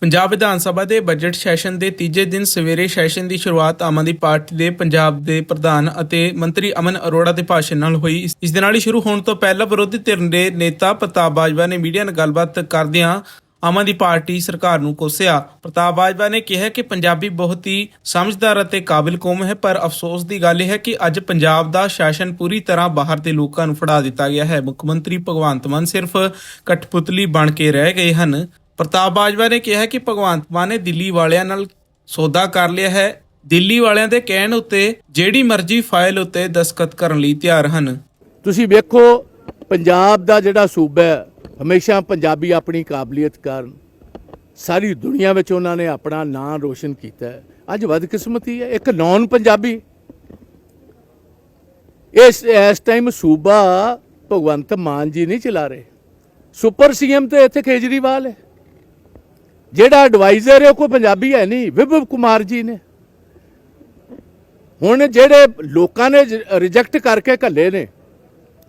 ਪੰਜਾਬ ਵਿਧਾਨ ਸਭਾ ਦੇ budget session ਦੇ ਤੀਜੇ ਦਿਨ ਸਵੇਰੇ ਸੈਸ਼ਨ ਦੀ ਸ਼ੁਰੂਆਤ ਆਮ ਆਦਮੀ ਪਾਰਟੀ ਦੇ ਪੰਜਾਬ ਦੇ ਪ੍ਰਧਾਨ ਅਤੇ ਮੰਤਰੀ ਅਮਨ ਅਰੋੜਾ ਦੇ ਭਾਸ਼ਣ ਨਾਲ ਹੋਈ। ਇਸ- ਦੇ ਨਾਲ ਹੀ ਸ਼ੁਰੂ ਹੋਣ ਤੋਂ ਪਹਿਲਾਂ ਵਿਰੋਧੀ ਧਿਰ ਦੇ ਨੇਤਾ ਪ੍ਰਤਾਪ ਬਾਜਵਾ ਨੇ ਮੀਡੀਆ ਨਾਲ ਗੱਲਬਾਤ ਕਰਦਿਆਂ ਆਮ ਆਦਮੀ ਪਾਰਟੀ ਸਰਕਾਰ ਨੂੰ ਕੋਸਿਆ। ਪ੍ਰਤਾਪ ਬਾਜਵਾ ਨੇ ਕਿਹਾ ਕਿ ਪੰਜਾਬੀ ਬਹੁਤ ਹੀ ਸਮਝਦਾਰ ਅਤੇ ਕਾਬਿਲ ਕੌਮ ਹੈ, ਪਰ ਅਫਸੋਸ ਦੀ ਗੱਲ ਇਹ ਹੈ ਕਿ ਅੱਜ ਪੰਜਾਬ ਦਾ ਸ਼ਾਸਨ ਪੂਰੀ ਤਰ੍ਹਾਂ ਬਾਹਰ ਦੇ ਲੋਕਾਂ ਨੂੰ ਫੜਾ ਦਿੱਤਾ ਗਿਆ ਹੈ। ਮੁੱਖ ਮੰਤਰੀ ਭਗਵੰਤ ਮਾਨ ਸਿਰਫ ਕਠਪੁਤਲੀ ਬਣ ਕੇ ਰਹਿ ਗਏ ਹਨ। ਪ੍ਰਤਾਪ ਬਾਜਵਾ ਨੇ ਕਿਹਾ ਕਿ ਭਗਵੰਤ ਮਾਨ ਨੇ ਦਿੱਲੀ ਵਾਲਿਆਂ ਨਾਲ ਸੌਦਾ ਕਰ ਲਿਆ ਹੈ। ਦਿੱਲੀ ਵਾਲਿਆਂ ਦੇ ਕਹਿਣ ਉੱਤੇ ਜਿਹੜੀ ਮਰਜ਼ੀ ਫਾਈਲ ਉੱਤੇ ਦਸਖਤ ਕਰਨ ਲਈ ਤਿਆਰ ਹਨ। ਤੁਸੀਂ ਵੇਖੋ, ਪੰਜਾਬ ਦਾ ਜਿਹੜਾ ਸੂਬਾ ਹੈ, ਹਮੇਸ਼ਾ ਪੰਜਾਬੀ ਆਪਣੀ ਕਾਬਲੀਅਤ ਕਾਰਨ ਸਾਰੀ ਦੁਨੀਆ ਵਿੱਚ ਉਹਨਾਂ ਨੇ ਆਪਣਾ ਨਾਂ ਰੋਸ਼ਨ ਕੀਤਾ ਹੈ। ਅੱਜ ਬਦਕਿਸਮਤੀ ਹੈ ਇੱਕ ਨੌਨ ਪੰਜਾਬੀ। ਇਸ ਇਸ ਟਾਈਮ ਸੂਬਾ ਭਗਵੰਤ ਮਾਨ ਜੀ ਨਹੀਂ ਚਲਾ ਰਹੇ। ਸੁਪਰ ਸੀਐਮ ਤੇ ਇੱਥੇ ਕੇਜਰੀਵਾਲ ਹੈ। ਜਿਹੜਾ ਐਡਵਾਈਜ਼ਰ ਹੈ, ਉਹ ਕੋਈ ਪੰਜਾਬੀ ਹੈ ਨਹੀਂ। ਵਿਭਵ ਕੁਮਾਰ ਜੀ ਨੇ। ਹੁਣ ਜਿਹੜੇ ਲੋਕਾਂ ਨੇ ਰਿਜੈਕਟ ਕਰਕੇ ਘੱਲੇ ਨੇ,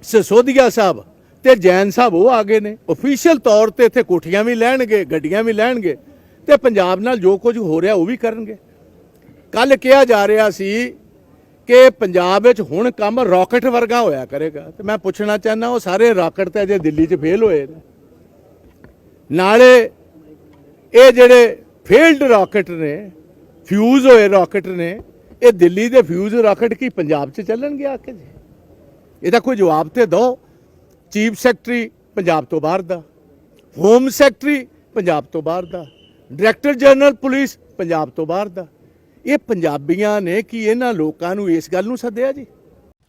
ਸਸੋਦੀਆ ਸਾਹਿਬ ਤੇ ਜੈਨ ਸਾਹਿਬ, ਉਹ ਆ ਗਏ ਨੇ। ਅਫੀਸ਼ੀਅਲ ਤੌਰ ਤੇ ਇੱਥੇ ਕੋਠੀਆਂ ਵੀ ਲੈਣਗੇ, ਗੱਡੀਆਂ ਵੀ ਲੈਣਗੇ ਤੇ ਪੰਜਾਬ ਨਾਲ ਜੋ ਕੁਝ ਹੋ ਰਿਹਾ ਉਹ ਵੀ ਕਰਨਗੇ। ਕੱਲ ਕਿਹਾ ਜਾ ਰਿਹਾ ਸੀ ਕਿ ਪੰਜਾਬ ਵਿੱਚ ਹੁਣ ਕੰਮ ਰਾਕਟ ਵਰਗਾ ਹੋਇਆ ਕਰੇਗਾ। ਤੇ ਮੈਂ ਪੁੱਛਣਾ ਚਾਹੁੰਦਾ, ਉਹ ਸਾਰੇ ਰਾਕਟ ਤੇ ਅਜੇ ਦਿੱਲੀ 'ਚ ਫੇਲ ਹੋਏ ਨੇ। ਨਾਲੇ ਇਹ ਜਿਹੜੇ ਫੇਲਡ ਰਾਕਟ ਨੇ ਫਿਊਜ਼ ਹੋਏ ਰਾਕਟ ਨੇ, ਇਹ ਦਿੱਲੀ ਦੇ ਫਿਊਜ਼ ਰਾਕਟ ਕੀ ਪੰਜਾਬ 'ਚ ਚੱਲਣਗੇ ਆ ਕੇ ਜੀ? ਇਹਦਾ ਕੋਈ ਜਵਾਬ ਤੇ ਦਿਓ ਚੀਫ ਸੈਕਟਰੀ ਪੰਜਾਬ ਤੋਂ ਬਾਹਰ ਦਾ। ਹੋਮ ਸੈਕਟਰੀ ਪੰਜਾਬ ਤੋਂ ਬਾਹਰ ਦਾ। ਡਾਇਰੈਕਟਰ ਜਨਰਲ ਪੁਲਿਸ ਪੰਜਾਬ ਤੋਂ ਬਾਹਰ ਦਾ। ਇਹ ਪੰਜਾਬੀਆਂ ਨੇ ਕਿ ਇਹਨਾਂ ਲੋਕਾਂ ਨੂੰ ਇਸ ਗੱਲ ਨੂੰ ਸੱਦਿਆ ਜੀ?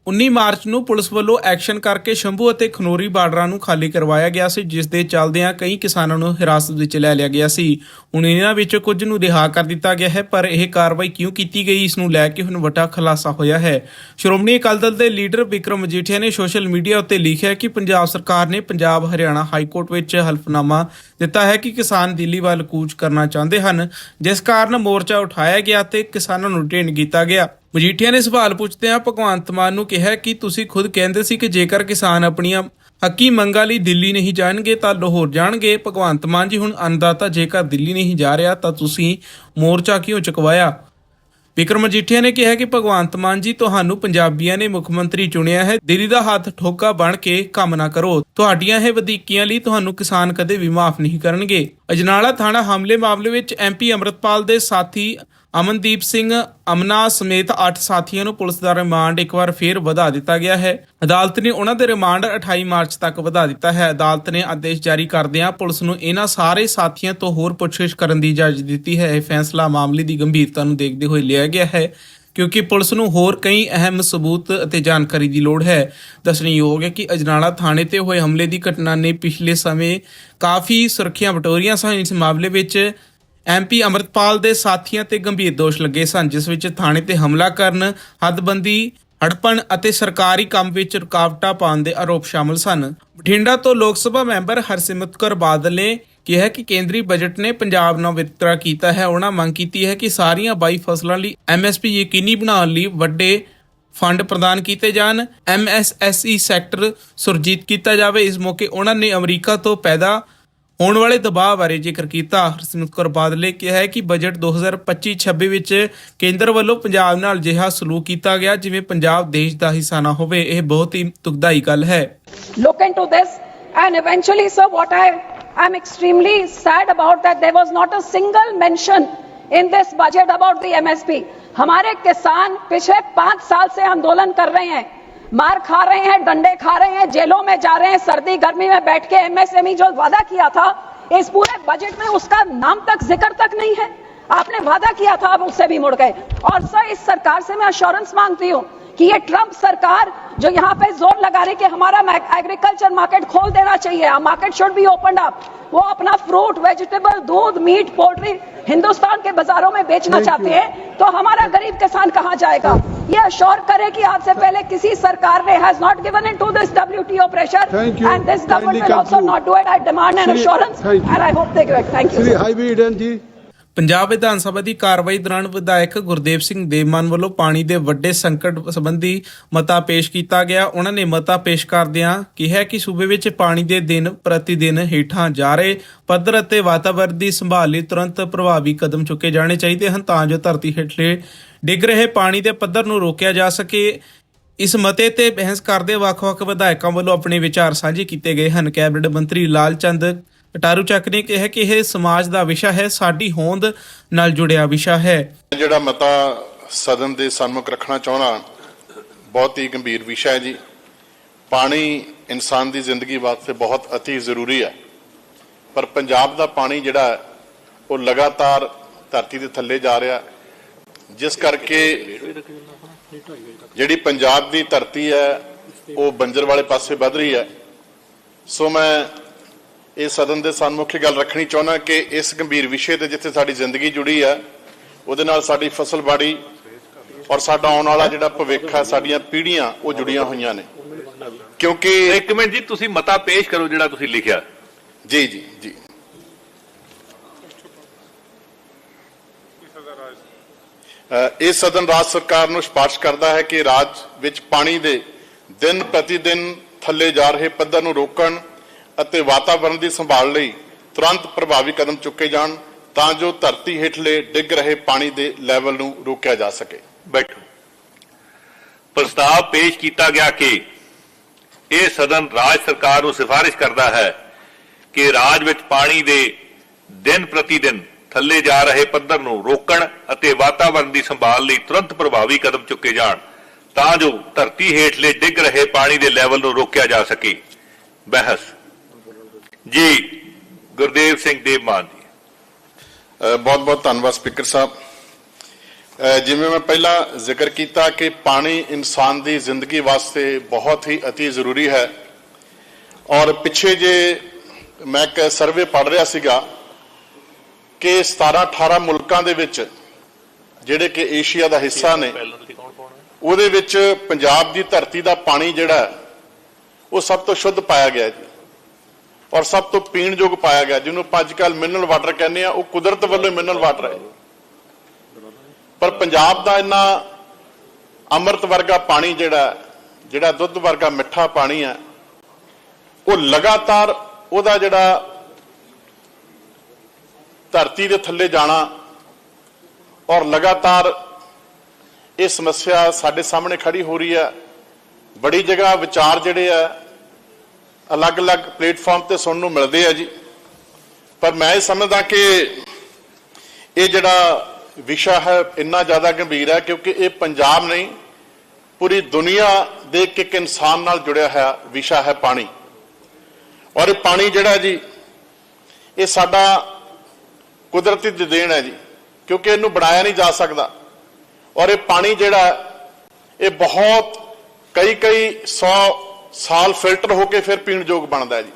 19 ਮਾਰਚ ਨੂੰ ਪੁਲਿਸ ਵੱਲੋਂ ਐਕਸ਼ਨ ਕਰਕੇ ਸ਼ੰਭੂ ਅਤੇ ਖਨੋਰੀ ਬਾਰਡਰਾਂ ਨੂੰ ਖਾਲੀ ਕਰਵਾਇਆ ਗਿਆ ਸੀ, ਜਿਸ ਦੇ ਚੱਲਦਿਆਂ ਕਈ ਕਿਸਾਨਾਂ ਨੂੰ ਹਿਰਾਸਤ ਵਿੱਚ ਲੈ ਲਿਆ ਗਿਆ ਸੀ। ਹੁਣ ਇਹਨਾਂ ਵਿੱਚੋਂ ਕੁਝ ਨੂੰ ਰਿਹਾ ਕਰ ਦਿੱਤਾ ਗਿਆ ਹੈ, ਪਰ ਇਹ ਕਾਰਵਾਈ ਕਿਉਂ ਕੀਤੀ ਗਈ, ਇਸ ਨੂੰ ਲੈ ਕੇ ਹੁਣ ਵੱਡਾ ਖੁਲਾਸਾ ਹੋਇਆ ਹੈ। ਸ਼੍ਰੋਮਣੀ ਅਕਾਲੀ ਦਲ ਦੇ ਲੀਡਰ ਵਿਕਰਮ ਮਜੀਠੀਆ ਨੇ ਸੋਸ਼ਲ ਮੀਡੀਆ ਉੱਤੇ ਲਿਖਿਆ ਕਿ ਪੰਜਾਬ ਸਰਕਾਰ ਨੇ ਪੰਜਾਬ ਹਰਿਆਣਾ ਹਾਈ ਕੋਰਟ ਵਿੱਚ ਹਲਫਨਾਮਾ ਦਿੱਤਾ ਹੈ ਕਿ ਕਿਸਾਨ ਦਿੱਲੀ ਵੱਲ ਕੂਚ ਕਰਨਾ ਚਾਹੁੰਦੇ ਹਨ। ਜਿਸ ਕਾਰਨ ਮੋਰਚਾ ਉਠਾਇਆ ਗਿਆ ਤੇ ਕਿਸਾਨਾਂ ਨੂੰ ਡਿਟੇਨ ਕੀਤਾ ਗਿਆ। ਮਜੀਠੀਆ ਨੇ ਸਵਾਲ ਪੁੱਛਦਿਆਂ ਭਗਵੰਤ ਮਾਨ ਨੂੰ ਕਿਹਾ ਕਿ ਤੁਸੀਂ ਖੁਦ ਕਹਿੰਦੇ ਸੀ ਕਿ ਜੇਕਰ ਕਿਸਾਨ ਆਪਣੀਆਂ ਹੱਕੀ ਮੰਗਾਂ ਲਈ ਦਿੱਲੀ ਨਹੀਂ ਜਾਣਗੇ ਤਾਂ ਲਾਹੌਰ ਜਾਣਗੇ। ਭਗਵੰਤ ਮਾਨ ਜੀ ਹੁਣ ਅੰਨਦਾਤਾ ਜੇਕਰ ਦਿੱਲੀ ਨਹੀਂ ਜਾ ਰਿਹਾ ਤਾਂ ਤੁਸੀਂ ਮੋਰਚਾ ਕਿਉਂ ਚੁਕਵਾਇਆ? ਵਿਕਰਮ ਮਜੀਠੀਆ ਨੇ ਕਿਹਾ ਕਿ ਭਗਵੰਤ ਮਾਨ ਜੀ ਤੁਹਾਨੂੰ ਪੰਜਾਬੀਆਂ ਨੇ ਮੁੱਖ ਮੰਤਰੀ ਚੁਣਿਆ ਹੈ। ਦਿੱਲੀ ਦਾ ਹੱਥ ਠੋਕਾ ਬਣ ਕੇ ਕੰਮ ਨਾ ਕਰੋ। ਤੁਹਾਡੀਆਂ ਇਹ ਵਧੀਕੀਆਂ ਲਈ ਤੁਹਾਨੂੰ ਕਿਸਾਨ ਕਦੇ ਵੀ ਮਾਫ ਨਹੀਂ ਕਰਨਗੇ। ਅਜਨਾਲਾ ਥਾਣਾ ਹਮਲੇ ਮਾਮਲੇ ਵਿੱਚ ਐਮਪੀ ਅਮਰਤਪਾਲ ਦੇ ਸਾਥੀ ਅਮਨਦੀਪ ਸਿੰਘ ਅਮਨਾ ਸਮੇਤ 8 ਸਾਥੀਆਂ ਨੂੰ ਪੁਲਿਸ ਦਾ ਰਿਮਾਂਡ ਇੱਕ ਵਾਰ ਫੇਰ ਵਧਾ ਦਿੱਤਾ ਗਿਆ ਹੈ। ਅਦਾਲਤ ਨੇ ਉਹਨਾਂ ਦੇ ਰਿਮਾਂਡ 28 ਮਾਰਚ ਤੱਕ ਵਧਾ ਦਿੱਤਾ ਹੈ। ਅਦਾਲਤ ਨੇ ਆਦੇਸ਼ ਜਾਰੀ ਕਰਦਿਆਂ ਪੁਲਿਸ ਨੂੰ ਇਹਨਾਂ ਸਾਰੇ ਸਾਥੀਆਂ ਤੋਂ ਹੋਰ ਪੁੱਛਗਿੱਛ ਕਰਨ ਦੀ ਇਜਾਜ਼ਤ ਦਿੱਤੀ ਹੈ। ਇਹ ਫੈਸਲਾ ਮਾਮਲੇ ਦੀ ਗੰਭੀਰਤਾ ਨੂੰ ਦੇਖਦੇ ਹੋਏ ਲਿਆ ਗਿਆ ਹੈ ਕਿਉਂਕਿ ਪੁਲਿਸ ਨੂੰ ਹੋਰ ਕਈ ਅਹਿਮ ਸਬੂਤ ਅਤੇ ਜਾਣਕਾਰੀ ਦੀ ਲੋੜ ਹੈ। ਦੱਸਣਯੋਗ ਹੈ ਕਿ ਅਜਨਾਲਾ ਥਾਣੇ ਤੇ ਹੋਏ ਹਮਲੇ ਦੀ ਘਟਨਾ ਨੇ ਪਿਛਲੇ ਸਮੇਂ ਕਾਫੀ ਸੁਰੱਖਿਆ ਬਟੋਰੀਆਂ ਸਨ। ਇਸ ਮਾਮਲੇ ਵਿੱਚ ਐਮਪੀ ਅਮਰਤਪਾਲ ਦੇ ਸਾਥੀਆਂ ਤੇ ਗੰਭੀਰ ਦੋਸ਼ ਲੱਗੇ ਸਨ, ਜਿਸ ਵਿੱਚ ਥਾਣੇ ਤੇ ਹਮਲਾ ਕਰਨ, ਹੱਦਬੰਦੀ, ਹੜਪਣ ਅਤੇ ਸਰਕਾਰੀ ਕੰਮ ਵਿੱਚ ਰੁਕਾਵਟਾਂ ਪਾਉਣ ਦੇ ਆਰੋਪ ਸ਼ਾਮਲ ਸਨ। ਬਠਿੰਡਾ ਤੋਂ ਲੋਕ ਸਭਾ ਮੈਂਬਰ ਹਰਸਿਮਰਤ ਕੌਰ ਬਾਦਲ ਨੇ ਕਿਹਾ ਕਿ ਕੇਂਦਰੀ ਬਜਟ ਨੇ ਪੰਜਾਬ ਨਾਲ ਵਿਤਕਰਾ ਕੀਤਾ ਹੈ। ਉਹਨਾਂ ਮੰਗ ਕੀਤੀ ਹੈ ਕਿ ਸਾਰੀਆਂ 22 ਫਸਲਾਂ ਲਈ ਐਮਐਸਪੀ ਯਕੀਨੀ ਬਣਾਉਣ ਲਈ ਵੱਡੇ ਫੰਡ ਪ੍ਰਦਾਨ ਕੀਤੇ ਜਾਣ। ਐਮਐਸਐਸਈ ਸੈਕਟਰ ਸੁਰਜੀਤ ਕੀਤਾ ਜਾਵੇ। ਇਸ ਮੌਕੇ ਉਹਨਾਂ ਨੇ ਅਮਰੀਕਾ ਤੋਂ ਪੈਦਾ ਹੋਣ ਵਾਲੇ ਦਬਾਅ ਬਾਰੇ ਜ਼ਿਕਰ ਕੀਤਾ ਹਰਸਿਮਰਤ ਕੌਰ ਬਾਦਲ ਨੇ ਕਿਹਾ ਹੈ ਕਿ ਬਜਟ 2025-26 ਵਿੱਚ ਕੇਂਦਰ ਵੱਲੋਂ ਪੰਜਾਬ ਨਾਲ ਅਜਿਹਾ ਸਲੂਕ ਕੀਤਾ ਗਿਆ ਜਿਵੇਂ ਪੰਜਾਬ ਦੇਸ਼ ਦਾ ਹਿੱਸਾ ਨਾ ਹੋਵੇ ਇਹ ਬਹੁਤ ਹੀ ਦੁਖਦਾਈ ਗੱਲ ਹੈ look into this and eventually sir what i am extremely sad about that there was not a single mention in this budget about the msp हमारे किसान पिछले पांच साल से आंदोलन कर रहे हैं मार खा रहे हैं डंडे खा रहे हैं जेलों में जा रहे हैं सर्दी गर्मी में बैठ के एमएसएमई जो वादा किया था इस पूरे बजट में उसका नाम तक जिक्र तक नहीं है आपने वादा किया था अब उससे भी मुड़ गए और सर इस सरकार से मैं अश्योरेंस मांगती हूँ कि ये ट्रंप सरकार जो यहाँ पे ज़ोर लगा रही कि हमारा एग्रीकल्चर मार्केट खोल देना चाहिए market should be open up वो अपना फ्रूट वेजिटेबल दूध मीट पोल्ट्री हिंदुस्तान के बाजारों में बेचना चाहते हैं तो हमारा गरीब किसान कहाँ जाएगा ये अश्योर करे कि आज से पहले किसी सरकार ने has not given in to this WTO pressure Thank you. And this government will also not do it I demand an and I hope they give it. Thank you. Shri. Heavy ji Punjab Vidhan Sabha ਦੀ ਕਾਰਵਾਈ ਦੌਰਾਨ ਵਿਧਾਇਕ ਗੁਰਦੇਵ ਸਿੰਘ ਦੇਵਮਨ ਵੱਲੋਂ ਪਾਣੀ ਦੇ ਵੱਡੇ ਸੰਕਟ ਸੰਬੰਧੀ ਮਤਾ ਪੇਸ਼ ਕੀਤਾ ਗਿਆ। ਉਹਨਾਂ ਨੇ ਮਤਾ ਪੇਸ਼ ਕਰਦਿਆਂ ਕਿਹਾ ਕਿ ਸੂਬੇ ਵਿੱਚ ਪਾਣੀ ਦੇ ਦਿਨ ਪ੍ਰਤੀ ਦਿਨ ਹੇਠਾਂ ਜਾ ਰਹੇ ਪੱਧਰ ਅਤੇ ਵਾਤਾਵਰਣ ਦੀ ਸੰਭਾਲ ਲਈ ਤੁਰੰਤ ਪ੍ਰਭਾਵੀ ਕਦਮ ਚੁੱਕੇ ਜਾਣੇ ਚਾਹੀਦੇ ਹਨ ਤਾਂ ਜੋ ਧਰਤੀ ਹੇਠਲੇ ਡਿੱਗ ਰਹੇ ਪਾਣੀ ਦੇ ਪੱਧਰ ਨੂੰ ਰੋਕਿਆ ਜਾ ਸਕੇ। ਇਸ ਮਤੇ ਤੇ ਬਹਿਸ ਕਰਦੇ ਵੱਖ-ਵੱਖ ਵਿਧਾਇਕਾਂ ਵੱਲੋਂ ਆਪਣੇ ਵਿਚਾਰ ਸਾਂਝੇ ਕੀਤੇ ਗਏ ਹਨ। ਕੈਬਨਿਟ ਮੰਤਰੀ ਲਾਲ ਚੰਦ ਕਟਾਰੂ ਚੱਕ ਨੇ ਕਿਹਾ ਕਿ ਇਹ ਸਮਾਜ ਦਾ ਵਿਸ਼ਾ ਹੈ, ਸਾਡੀ ਹੋਂਦ ਨਾਲ ਜੁੜਿਆ ਵਿਸ਼ਾ ਹੈ। ਜਿਹੜਾ ਮਤਾ ਸਦਨ ਦੇ ਸਨਮੁਖ ਰੱਖਣਾ ਚਾਹੁੰਦਾ, ਬਹੁਤ ਹੀ ਗੰਭੀਰ ਵਿਸ਼ਾ ਹੈ ਜੀ। ਪਾਣੀ ਇਨਸਾਨ ਦੀ ਜ਼ਿੰਦਗੀ ਵਾਸਤੇ ਬਹੁਤ ਅਤੀ ਜ਼ਰੂਰੀ ਹੈ। ਪਰ ਪੰਜਾਬ ਦਾ ਪਾਣੀ ਜਿਹੜਾ ਉਹ ਲਗਾਤਾਰ ਧਰਤੀ ਦੇ ਥੱਲੇ ਜਾ ਰਿਹਾ ਜਿਸ ਕਰਕੇ ਜਿਹੜੀ ਪੰਜਾਬ ਦੀ ਧਰਤੀ ਹੈ, ਉਹ ਬੰਜਰ ਵਾਲੇ ਪਾਸੇ ਵੱਧ ਰਹੀ ਹੈ। ਸੋ ਮੈਂ ਇਹ ਸਦਨ ਦੇ ਇਹ ਗੱਲ ਰੱਖਣੀ ਚਾਹੁੰਦਾ ਕਿ ਇਸ ਗੰਭੀਰ ਵਿਸ਼ੇ ਤੇ ਜਿੱਥੇ ਸਾਡੀ ਜ਼ਿੰਦਗੀ ਜੁੜੀ ਹੈ ਉਹਦੇ ਨਾਲ ਸਾਡੀ ਫਸਲਬਾੜੀ ਔਰ ਸਾਡਾ ਆਉਣ ਵਾਲਾ ਜਿਹੜਾ ਭਵਿੱਖ ਹੈ ਸਾਡੀਆਂ ਪੀੜ੍ਹੀਆਂ ਉਹ ਜੁੜੀਆਂ ਹੋਈਆਂ ਨੇ। ਕਿਉਂਕਿ ਇੱਕ ਮਿੰਟ ਜੀ ਤੁਸੀਂ ਮਤਾ ਪੇਸ਼ ਕਰੋ ਜਿਹੜਾ ਤੁਸੀਂ ਲਿਖਿਆ। ਜੀ ਜੀ ਜੀ। ਇਹ ਸਦਨ ਰਾਜ ਸਰਕਾਰ ਨੂੰ ਸਪਸ਼ਟ ਕਰਦਾ ਹੈ ਕਿ ਰਾਜ ਵਿੱਚ ਪਾਣੀ ਦੇ ਦਿਨ ਪ੍ਰਤੀ ਦਿਨ ਥੱਲੇ ਜਾ ਰਹੇ ਪੱਧਰ ਨੂੰ ਰੋਕਣ ਅਤੇ ਵਾਤਾਵਰਣ ਦੀ ਸੰਭਾਲ ਲਈ ਤੁਰੰਤ ਪ੍ਰਭਾਵੀ ਕਦਮ ਚੁੱਕੇ ਜਾਣ ਤਾਂ ਜੋ ਧਰਤੀ ਹੇਠਲੇ ਡਿੱਗ ਰਹੇ ਪਾਣੀ ਦੇ ਲੈਵਲ ਨੂੰ ਰੋਕਿਆ ਜਾ ਸਕੇ। ਬੈਠੋ। ਪ੍ਰਸਤਾਵ ਪੇਸ਼ ਕੀਤਾ ਗਿਆ ਕਿ ਇਹ ਸਦਨ ਰਾਜ ਸਰਕਾਰ ਨੂੰ ਸਿਫਾਰਿਸ਼ ਕਰਦਾ ਹੈ ਕਿ ਰਾਜ ਵਿੱਚ ਪਾਣੀ ਦੇ ਦਿਨ ਪ੍ਰਤੀ ਦਿਨ ਥੱਲੇ ਜਾ ਰਹੇ ਪੱਧਰ ਨੂੰ ਰੋਕਣ ਅਤੇ ਵਾਤਾਵਰਣ ਦੀ ਸੰਭਾਲ ਲਈ ਤੁਰੰਤ ਪ੍ਰਭਾਵੀ ਕਦਮ ਚੁੱਕੇ ਜਾਣ ਤਾਂ ਜੋ ਧਰਤੀ ਹੇਠਲੇ ਡਿੱਗ ਰਹੇ ਪਾਣੀ ਦੇ ਲੈਵਲ ਨੂੰ ਰੋਕਿਆ ਜਾ ਸਕੇ। ਬਹਿਸ। ਜੀ ਗੁਰਦੇਵ ਸਿੰਘ ਦੇਵਮਾਨ ਜੀ। ਬਹੁਤ ਬਹੁਤ ਧੰਨਵਾਦ ਸਪੀਕਰ ਸਾਹਿਬ। ਜਿਵੇਂ ਮੈਂ ਪਹਿਲਾਂ ਜ਼ਿਕਰ ਕੀਤਾ ਕਿ ਪਾਣੀ ਇਨਸਾਨ ਦੀ ਜ਼ਿੰਦਗੀ ਵਾਸਤੇ ਬਹੁਤ ਹੀ ਅਤੀ ਜ਼ਰੂਰੀ ਹੈ। ਔਰ ਪਿੱਛੇ ਜੇ ਮੈਂ ਇੱਕ ਸਰਵੇ ਪੜ੍ਹ ਰਿਹਾ ਸੀਗਾ ਕਿ 17 18 ਮੁਲਕਾਂ ਦੇ ਵਿੱਚ ਜਿਹੜੇ ਕਿ ਏਸ਼ੀਆ ਦਾ ਹਿੱਸਾ ਨੇ ਉਹਦੇ ਵਿੱਚ ਪੰਜਾਬ ਦੀ ਧਰਤੀ ਦਾ ਪਾਣੀ ਜਿਹੜਾ ਉਹ ਸਭ ਤੋਂ ਸ਼ੁੱਧ ਪਾਇਆ ਗਿਆ ਹੈ ਜੀ। ਔਰ ਸਭ ਤੋਂ ਪੀਣਯੋਗ ਪਾਇਆ ਗਿਆ, ਜਿਹਨੂੰ ਆਪਾਂ ਅੱਜ ਕੱਲ ਮਿਨਰਲ ਵਾਟਰ ਕਹਿੰਦੇ ਆ ਉਹ ਕੁਦਰਤ ਵੱਲੋਂ ਮਿਨਰਲ ਵਾਟਰ ਹੈ। ਪਰ ਪੰਜਾਬ ਦਾ ਇੰਨਾ ਅੰਮ੍ਰਿਤ ਵਰਗਾ ਪਾਣੀ ਜਿਹੜਾ ਜਿਹੜਾ ਦੁੱਧ ਵਰਗਾ ਮਿੱਠਾ ਪਾਣੀ ਹੈ, ਉਹ ਲਗਾਤਾਰ ਉਹਦਾ ਜਿਹੜਾ ਧਰਤੀ ਦੇ ਥੱਲੇ ਜਾਣਾ ਔਰ ਲਗਾਤਾਰ ਇਹ ਸਮੱਸਿਆ ਸਾਡੇ ਸਾਹਮਣੇ ਖੜੀ ਹੋ ਰਹੀ ਹੈ। ਬੜੀ ਜਗ੍ਹਾ ਵਿਚਾਰ ਜਿਹੜੇ ਆ ਅਲੱਗ-ਅਲੱਗ ਪਲੇਟਫਾਰਮ ਤੇ ਸੁਣਨ ਨੂੰ ਮਿਲਦੇ ਆ ਜੀ। ਪਰ ਮੈਂ ਇਹ ਸਮਝਦਾ ਕਿ ਇਹ ਜਿਹੜਾ ਵਿਸ਼ਾ ਹੈ ਇੰਨਾ ਜ਼ਿਆਦਾ ਗੰਭੀਰ ਹੈ ਕਿਉਂਕਿ ਇਹ ਪੰਜਾਬ ਨਹੀਂ, ਪੂਰੀ ਦੁਨੀਆ ਦੇ ਇੱਕ ਇੱਕ ਇਨਸਾਨ ਨਾਲ ਜੁੜਿਆ ਹੋਇਆ ਵਿਸ਼ਾ ਹੈ ਪਾਣੀ। ਔਰ ਇਹ ਪਾਣੀ ਜਿਹੜਾ ਜੀ, ਇਹ ਸਾਡਾ ਕੁਦਰਤੀ ਦੀ ਦੇਣ ਹੈ ਜੀ, ਕਿਉਂਕਿ ਇਹਨੂੰ ਬਣਾਇਆ ਨਹੀਂ ਜਾ ਸਕਦਾ। ਔਰ ਇਹ ਪਾਣੀ ਜਿਹੜਾ ਇਹ ਬਹੁਤ ਕਈ ਕਈ 100 ਸਾਲ ਫਿਲਟਰ ਹੋ ਕੇ ਫਿਰ ਪੀਣ ਯੋਗ ਬਣਦਾ ਜੀ।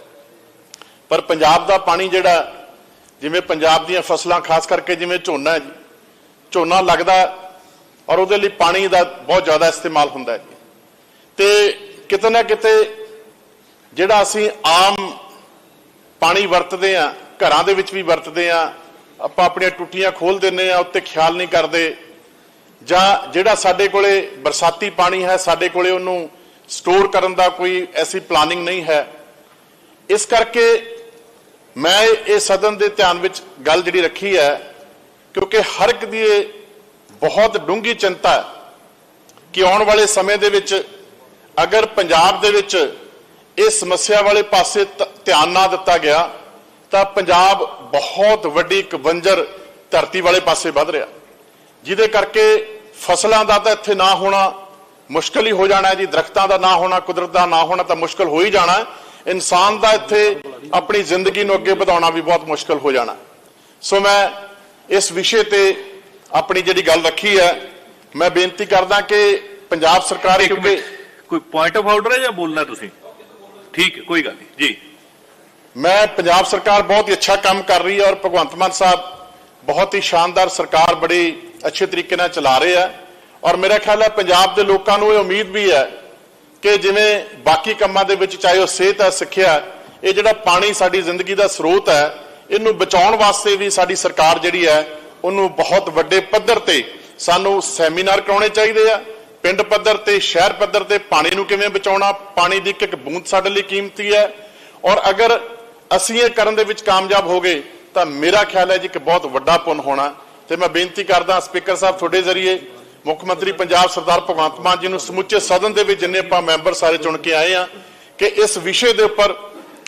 ਪਰ ਪੰਜਾਬ ਦਾ ਪਾਣੀ ਜਿਹੜਾ, ਜਿਵੇਂ ਪੰਜਾਬ ਦੀਆਂ ਫਸਲਾਂ, ਖਾਸ ਕਰਕੇ ਜਿਵੇਂ ਝੋਨਾ ਜੀ, ਝੋਨਾ ਲੱਗਦਾ ਔਰ ਉਹਦੇ ਲਈ ਪਾਣੀ ਦਾ ਬਹੁਤ ਜ਼ਿਆਦਾ ਇਸਤੇਮਾਲ ਹੁੰਦਾ ਜੀ। ਤੇ ਕਿਤੇ ਨਾ ਕਿਤੇ ਜਿਹੜਾ ਅਸੀਂ ਆਮ ਪਾਣੀ ਵਰਤਦੇ ਆ ਘਰਾਂ ਦੇ ਵਿੱਚ ਵੀ ਵਰਤਦੇ ਆ ਆਪਾਂ ਆਪਣੀਆਂ ਟੁੱਟੀਆਂ ਖੋਲ ਦਿੰਨੇ ਆ ਉੱਤੇ ਖਿਆਲ ਨਹੀਂ ਕਰਦੇ, ਜਾਂ ਜਿਹੜਾ ਸਾਡੇ ਕੋਲੇ ਬਰਸਾਤੀ ਪਾਣੀ ਹੈ, ਸਾਡੇ ਕੋਲੇ ਉਹਨੂੰ ਸਟੋਰ ਕਰਨ ਦਾ ਕੋਈ ਐਸੀ ਪਲਾਨਿੰਗ ਨਹੀਂ ਹੈ। ਇਸ ਕਰਕੇ ਮੈਂ ਇਹ ਸਦਨ ਦੇ ਧਿਆਨ ਵਿੱਚ ਗੱਲ ਜਿਹੜੀ ਰੱਖੀ ਹੈ, ਕਿਉਂਕਿ ਹਰ ਇੱਕ ਦੀ ਇਹ ਬਹੁਤ ਡੂੰਘੀ ਚਿੰਤਾ ਹੈ ਕਿ ਆਉਣ ਵਾਲੇ ਸਮੇਂ ਦੇ ਵਿੱਚ ਅਗਰ ਪੰਜਾਬ ਦੇ ਵਿੱਚ ਇਹ ਸਮੱਸਿਆ ਵਾਲੇ ਪਾਸੇ ਧਿਆਨ ਨਾ ਦਿੱਤਾ ਗਿਆ, ਤਾਂ ਪੰਜਾਬ ਬਹੁਤ ਵੱਡੀ ਇੱਕ ਬੰਜਰ ਧਰਤੀ ਵਾਲੇ ਪਾਸੇ ਵੱਧ ਰਿਹਾ। ਜਿਹਦੇ ਕਰਕੇ ਫਸਲਾਂ ਦਾ ਤਾਂ ਇੱਥੇ ਨਾ ਹੋਣਾ ਮੁਸ਼ਕਲ ਹੀ ਹੋ ਜਾਣਾ ਹੈ ਜੀ ਦਰਖਤਾਂ ਦਾ ਨਾ ਹੋਣਾ ਕੁਦਰਤ ਦਾ ਨਾ ਹੋਣਾ ਤਾਂ ਮੁਸ਼ਕਲ ਹੋ ਹੀ ਜਾਣਾ। ਇਨਸਾਨ ਦਾ ਇੱਥੇ ਆਪਣੀ ਜ਼ਿੰਦਗੀ ਨੂੰ ਅੱਗੇ ਵਧਾਉਣਾ ਵੀ ਬਹੁਤ ਮੁਸ਼ਕਲ ਹੋ ਜਾਣਾ ਸੋ ਮੈਂ ਇਸ ਵਿਸ਼ੇ ਤੇ ਆਪਣੀ ਜਿਹੜੀ ਗੱਲ ਰੱਖੀ ਹੈ ਮੈਂ ਬੇਨਤੀ ਕਰਦਾ ਕਿ ਪੰਜਾਬ ਸਰਕਾਰ ਕਿਉਂਕਿ ਕੋਈ ਪੁਆਇੰਟ ਆਫ ਆਰਡਰ ਹੈ ਜਾਂ ਬੋਲਣਾ ਤੁਸੀਂ? ਠੀਕ ਹੈ ਕੋਈ ਗੱਲ ਨਹੀਂ ਜੀ। ਮੈਂ ਪੰਜਾਬ ਸਰਕਾਰ ਬਹੁਤ ਹੀ ਅੱਛਾ ਕੰਮ ਕਰ ਰਹੀ ਹੈ ਔਰ ਭਗਵੰਤ ਮਾਨ ਸਾਹਿਬ ਬਹੁਤ ਹੀ ਸ਼ਾਨਦਾਰ ਸਰਕਾਰ ਬੜੀ ਅੱਛੇ ਤਰੀਕੇ ਨਾਲ ਚਲਾ ਰਹੇ ਆ ਔਰ ਮੇਰਾ ਖਿਆਲ ਹੈ ਪੰਜਾਬ ਦੇ ਲੋਕਾਂ ਨੂੰ ਇਹ ਉਮੀਦ ਵੀ ਹੈ ਕਿ ਜਿਵੇਂ ਬਾਕੀ ਕੰਮਾਂ ਦੇ ਵਿੱਚ ਚਾਹੇ ਉਹ ਸਿਹਤ ਹੈ, ਸਿੱਖਿਆ ਇਹ ਜਿਹੜਾ ਪਾਣੀ ਸਾਡੀ ਜ਼ਿੰਦਗੀ ਦਾ ਸਰੋਤ ਹੈ, ਇਹਨੂੰ ਬਚਾਉਣ ਵਾਸਤੇ ਵੀ ਸਾਡੀ ਸਰਕਾਰ ਜਿਹੜੀ ਹੈ, ਉਹਨੂੰ ਬਹੁਤ ਵੱਡੇ ਪੱਧਰ ਤੇ ਸਾਨੂੰ ਸੈਮੀਨਾਰ ਕਰਾਉਣੇ ਚਾਹੀਦੇ ਆ। ਪਿੰਡ ਪੱਧਰ ਤੇ, ਸ਼ਹਿਰ ਪੱਧਰ ਤੇ ਪਾਣੀ ਨੂੰ ਕਿਵੇਂ ਬਚਾਉਣਾ, ਪਾਣੀ ਦੀ ਇੱਕ ਇੱਕ ਬੂੰਦ ਸਾਡੇ ਲਈ ਕੀਮਤੀ ਹੈ। ਔਰ ਅਗਰ ਅਸੀਂ ਇਹ ਕਰਨ ਦੇ ਵਿੱਚ ਕਾਮਯਾਬ ਹੋ ਗਏ, ਤਾਂ ਮੇਰਾ ਖਿਆਲ ਹੈ ਜੀ ਕਿ ਬਹੁਤ ਵੱਡਾ ਪੁੰਨ ਹੋਣਾ। ਤੇ ਮੈਂ ਬੇਨਤੀ ਕਰਦਾ ਸਪੀਕਰ ਸਾਹਿਬ, ਤੁਹਾਡੇ ਜ਼ਰੀਏ ਮੁੱਖ ਮੰਤਰੀ ਪੰਜਾਬ ਸਰਦਾਰ ਭਗਵੰਤ ਮਾਨ ਜੀ ਨੂੰ ਸਮੁੱਚੇ ਸਦਨ ਦੇ ਵਿੱਚ ਜਿੰਨੇ ਆਪਾਂ ਮੈਂਬਰ ਸਾਰੇ ਚੁਣ ਕੇ ਆਏ ਆ ਕਿ ਇਸ ਵਿਸ਼ੇ ਦੇ ਉੱਪਰ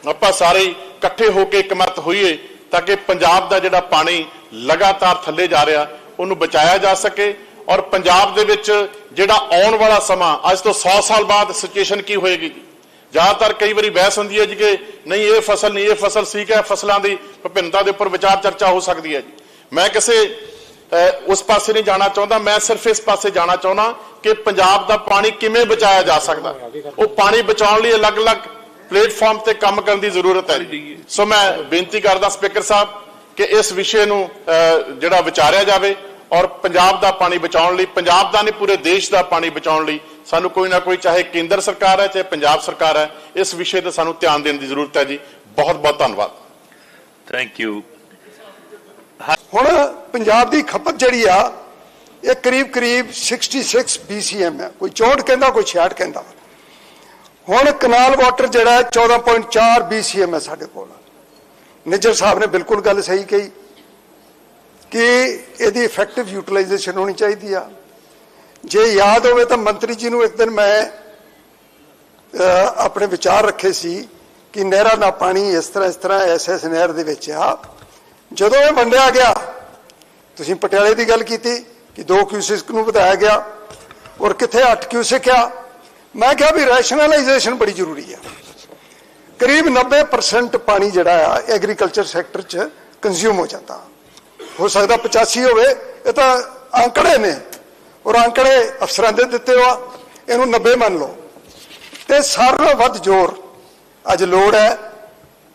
ਆਪਾਂ ਸਾਰੇ ਇਕੱਠੇ ਹੋ ਕੇ ਇਕਮਤ ਹੋਈਏ ਤਾਂ ਕਿ ਪੰਜਾਬ ਦਾ ਜਿਹੜਾ ਪਾਣੀ ਲਗਾਤਾਰ ਥੱਲੇ ਜਾ ਰਿਹਾ, ਉਹਨੂੰ ਬਚਾਇਆ ਜਾ ਸਕੇ ਔਰ ਪੰਜਾਬ ਦੇ ਵਿੱਚ ਜਿਹੜਾ ਆਉਣ ਵਾਲਾ ਸਮਾਂ, ਅੱਜ ਤੋਂ 100 ਸਾਲ ਬਾਅਦ ਸਿਚੁਏਸ਼ਨ ਕੀ ਹੋਏਗੀ? ਜ਼ਿਆਦਾਤਰ ਕਈ ਵਾਰੀ ਬਹਿਸ ਹੁੰਦੀ ਹੈ ਜੀ ਕਿ ਨਹੀਂ, ਇਹ ਫਸਲ ਨਹੀਂ, ਇਹ ਫਸਲ ਠੀਕ ਹੈ ਫਸਲਾਂ ਦੀ ਵਿਭਿੰਨਤਾ ਦੇ ਉੱਪਰ ਵਿਚਾਰ ਚਰਚਾ ਹੋ ਸਕਦੀ ਹੈ ਜੀ। ਮੈਂ ਕਿਸੇ ਉਸ ਪਾਸੇ ਨਹੀਂ ਜਾਣਾ ਚਾਹੁੰਦਾ। ਮੈਂ ਸਿਰਫ ਇਸ ਪਾਸੇ ਜਾਣਾ ਚਾਹੁੰਦਾ ਕਿ ਪੰਜਾਬ ਦਾ ਪਾਣੀ ਕਿਵੇਂ ਬਚਾਇਆ ਜਾ ਸਕਦਾ। ਉਹ ਪਾਣੀ ਬਚਾਉਣ ਲਈ ਅਲੱਗ-ਅਲੱਗ ਪਲੇਟਫਾਰਮ ਤੇ ਕੰਮ ਕਰਨ ਦੀ ਜ਼ਰੂਰਤ ਹੈ ਸੋ ਮੈਂ ਬੇਨਤੀ ਕਰਦਾ ਸਪੀਕਰ ਸਾਹਿਬ ਕਿ ਇਸ ਵਿਸ਼ੇ ਨੂੰ ਅਹ, ਜਿਹੜਾ ਵਿਚਾਰਿਆ ਜਾਵੇ ਔਰ ਪੰਜਾਬ ਦਾ ਪਾਣੀ ਬਚਾਉਣ ਲਈ ਪੰਜਾਬ ਦਾ ਨਹੀਂ ਪੂਰੇ ਦੇਸ਼ ਦਾ ਪਾਣੀ ਬਚਾਉਣ ਲਈ ਸਾਨੂੰ ਕੋਈ ਨਾ ਕੋਈ ਚਾਹੇ ਕੇਂਦਰ ਸਰਕਾਰ ਹੈ ਚਾਹੇ ਪੰਜਾਬ ਸਰਕਾਰ ਹੈ ਇਸ ਵਿਸ਼ੇ ਤੇ ਸਾਨੂੰ ਧਿਆਨ ਦੇਣ ਦੀ ਜ਼ਰੂਰਤ ਹੈ ਜੀ। ਬਹੁਤ ਬਹੁਤ ਧੰਨਵਾਦ। ਥੈਂਕ ਯੂ ਹੁਣ ਪੰਜਾਬ ਦੀ ਖਪਤ ਜਿਹੜੀ ਆ, ਇਹ ਕਰੀਬ ਕਰੀਬ 66 BCM ਹੈ। ਕੋਈ 64 ਕਹਿੰਦਾ, ਕੋਈ 66 ਕਹਿੰਦਾ। ਹੁਣ ਕਨਾਲ ਵਾਟਰ ਜਿਹੜਾ ਹੈ 14.4 BCM ਹੈ ਸਾਡੇ ਕੋਲ। ਨਿੱਜਰ ਸਾਹਿਬ ਨੇ ਬਿਲਕੁਲ ਗੱਲ ਸਹੀ ਕਹੀ ਕਿ ਇਹਦੀ ਇਫੈਕਟਿਵ ਯੂਟਿਲਾਈਜੇਸ਼ਨ ਹੋਣੀ ਚਾਹੀਦੀ ਆ। ਜੇ ਯਾਦ ਹੋਵੇ ਤਾਂ ਮੰਤਰੀ ਜੀ ਨੂੰ ਇੱਕ ਦਿਨ ਮੈਂ ਆਪਣੇ ਵਿਚਾਰ ਰੱਖੇ ਸੀ ਕਿ ਨਹਿਰਾਂ ਦਾ ਪਾਣੀ ਇਸ ਤਰ੍ਹਾਂ ਇਸ ਤਰ੍ਹਾਂ ਐਸ ਐਸ ਨਹਿਰ ਦੇ ਵਿੱਚ ਆ। ਜਦੋਂ ਇਹ ਵੰਡਿਆ ਗਿਆ, ਤੁਸੀਂ ਪਟਿਆਲੇ ਦੀ ਗੱਲ ਕੀਤੀ ਕਿ 2 ਕਿਊਸਿਕ ਨੂੰ ਵਧਾਇਆ ਗਿਆ ਔਰ ਕਿੱਥੇ 8 ਕਿਊਸਿਕ ਆ ਮੈਂ ਕਿਹਾ ਵੀ ਰੈਸ਼ਨਲਾਈਜੇਸ਼ਨ ਬੜੀ ਜ਼ਰੂਰੀ ਆ ਕਰੀਬ 90% ਪਾਣੀ ਜਿਹੜਾ ਆ ਐਗਰੀਕਲਚਰ ਸੈਕਟਰ 'ਚ ਕੰਜ਼ਿਊਮ ਹੋ ਜਾਂਦਾ। ਹੋ ਸਕਦਾ 85 ਹੋਵੇ, ਇਹ ਤਾਂ ਅੰਕੜੇ ਨੇ ਔਰ ਅੰਕੜੇ ਅਫਸਰਾਂ ਦੇ ਦਿੱਤੇ ਹੋ ਇਹਨੂੰ 90 ਮੰਨ ਲਓ। ਤੇ ਸਾਰਿਆਂ ਨਾਲੋਂ ਵੱਧ ਜ਼ੋਰ, ਅੱਜ ਲੋੜ ਹੈ